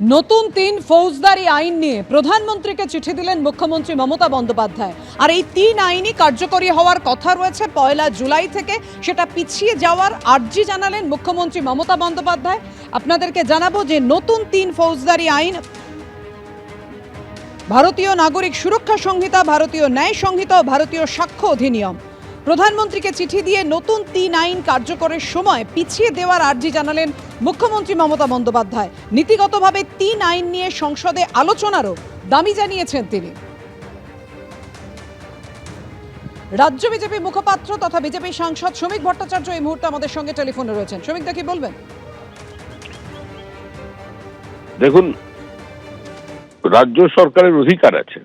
নতুন তিন ফৌজদারি আইন নিয়ে প্রধানমন্ত্রীকে চিঠি দিলেন মুখ্যমন্ত্রী মমতা বন্দ্যোপাধ্যায়। আর এই তিন আইনই কার্যকরী হওয়ার কথা রয়েছে পয়লা জুলাই থেকে। সেটা পিছিয়ে যাওয়ার আর্জি জানালেন মুখ্যমন্ত্রী মমতা বন্দ্যোপাধ্যায়। আপনাদেরকে জানাব যে নতুন তিন ফৌজদারি আইন ভারতীয় নাগরিক সুরক্ষা সংহিতা, ভারতীয় ন্যায় সংহিতা ও ভারতীয় সাক্ষ্য অধিনিয়ম। প্রধানমন্ত্রীকে চিঠি দিয়ে নতুন তিন আইন কার্যকরের সময় পিছিয়ে দেওয়ার আর্জি জানালেন মুখ্যমন্ত্রী মমতা বন্দ্যোপাধ্যায়। নীতিগতভাবে তিন আইন নিয়ে সংসদে আলোচনারও দামি জানিয়েছেন তিনি। রাজ্য বিজেপি মুখপাত্র তথা বিজেপি সাংসদ শ্রমিক ভট্টাচার্য এই মুহূর্তে আমাদের সঙ্গে টেলিফোনে রয়েছেন। শ্রমিকদা, কি বলবেন? দেখুন, রাজ্য সরকারের অধিকার আছে।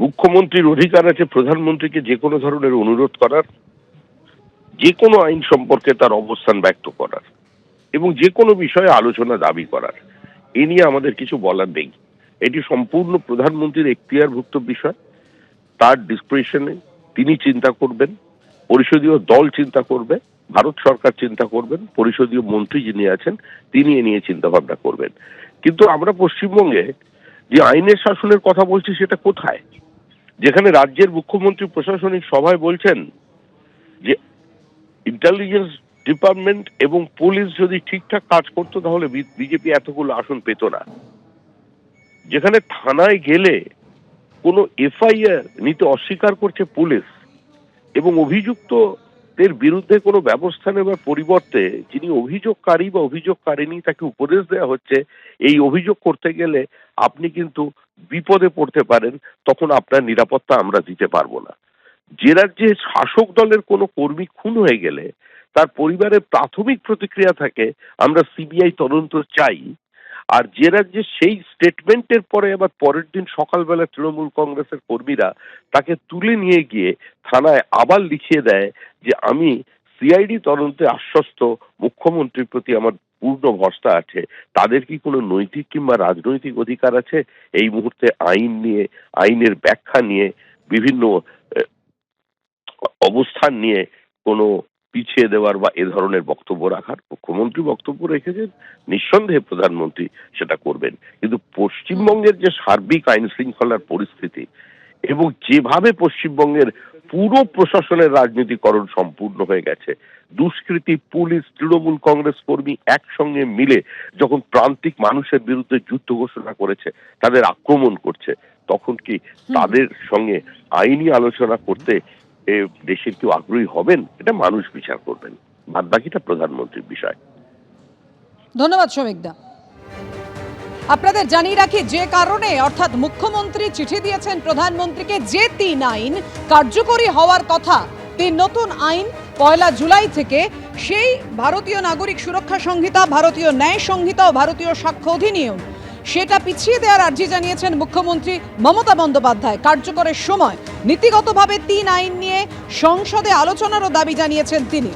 মুখ্যমন্ত্রীর অধিকার আছে, প্রধানমন্ত্রীকে যে কোনো ধরনের অনুরোধ করার, যে কোনো আইন সম্পর্কে তার অবস্থান ব্যক্ত করার, এবং যে কোনো বিষয়ে আলোচনা দাবি করার, এ নিয়ে আমাদের কিছু বলার নেই। এটি সম্পূর্ণ প্রধানমন্ত্রীর এখতিয়ারভুক্ত বিষয়। তার ডিসক্রিপশনে তিনি চিন্তা করবেন, পরিষদীয় দল চিন্তা করবে, ভারত সরকার চিন্তা করবেন, পরিষদীয় মন্ত্রী যিনি আছেন, তিনি এ নিয়ে চিন্তা ভাবনা করবেন। কিন্তু আমরা পশ্চিমবঙ্গে যে আইনের শাসনের কথা বলছি, সেটা কোথায়? যেখানে রাজ্যের মুখ্যমন্ত্রী প্রশাসনিক সভায় বলছেন যে ইন্টেলিজেন্স ডিপার্টমেন্ট এবং পুলিশ যদি ঠিকঠাক কাজ করতো, তাহলে বিজেপি এতগুলো আসন পেত না। যেখানে থানায় গেলে কোনো এফআইআর নিতে অস্বীকার করছে পুলিশ এবং অভিযুক্তদের বিরুদ্ধে কোনো ব্যবস্থা নেবার পরিবর্তে যিনি অভিযোগকারী বা অভিযোগকারিনী তাকে উপদেশ দেওয়া হচ্ছে, এই অভিযোগ করতে গেলে আপনি কিন্তু বিপদে পড়তে পারেন, তখন আপনার নিরাপত্তা আমরা দিতে পারব না। যে রাজ্যে শাসক দলের কোনো কর্মী খুন হয়ে গেলে, তার পরিবারের প্রাথমিক প্রতিক্রিয়া থাকে, আমরা সিবিআই তদন্ত চাই আর যে রাজ্যে সেই স্টেটমেন্টের পরে আবার পরের দিন সকালবেলা তৃণমূল কংগ্রেসের কর্মীরা তাকে তুলে নিয়ে গিয়ে থানায় আবার লিখিয়ে দেয় যে আমি সিআইডি তদন্তে আশ্বস্ত, মুখ্যমন্ত্রীর প্রতি আমার পূর্ণ ভরসা আছে। তাদের কি কোনো নৈতিক কিংবা রাজনৈতিক অধিকার আছে? এই মুহূর্তে আইন নিয়ে, আইনের ব্যাখ্যা নিয়ে, বিভিন্ন অবস্থান নিয়ে কোনো পিছিয়ে দেওয়ার বা এ ধরনের বক্তব্য রাখার মুখ্যমন্ত্রী বক্তব্য রেখেছেন নিঃসন্দেহে প্রধানমন্ত্রী সেটা করবেন। কিন্তু পশ্চিমবঙ্গের যে সার্বিক আইন শৃঙ্খলার পরিস্থিতি এবং যেভাবে পশ্চিমবঙ্গের পুরো প্রশাসনের রাজনীতিকরণ সম্পূর্ণ হয়ে গেছে দুষ্কৃতী পুলিশ তৃণমূল কংগ্রেস কর্মী একসঙ্গে মিলে যখন প্রান্তিক মানুষের বিরুদ্ধে যুদ্ধ ঘোষণা করেছে তাদের আক্রমণ করছে তখন কি তাদের সঙ্গে আইনি আলোচনা করতে দেশের কেউ আগ্রহী হবেন, এটা মানুষ বিচার করবেন। বাদ বাকিটা প্রধানমন্ত্রীর বিষয়। ধন্যবাদ শ্রমিকদা। আপনাদের জানিয়ে রাখি, যে কারণে অর্থাৎ মুখ্যমন্ত্রী চিঠি দিয়েছেন প্রধানমন্ত্রীকে, যে তিন আইন কার্যকরী হওয়ার কথা, তিন নতুন আইন পয়লা জুলাই থেকে, সেই ভারতীয় নাগরিক সুরক্ষা সংহিতা, ভারতীয় ন্যায় সংহিতা ও ভারতীয় সাক্ষ্য অধিনিয়ম সেটা পিছিয়ে দেওয়ার আর্জি জানিয়েছেন মুখ্যমন্ত্রী মমতা বন্দ্যোপাধ্যায়। কার্যকরের সময় নীতিগতভাবে তিন আইন নিয়ে সংসদে আলোচনারও দাবি জানিয়েছেন তিনি।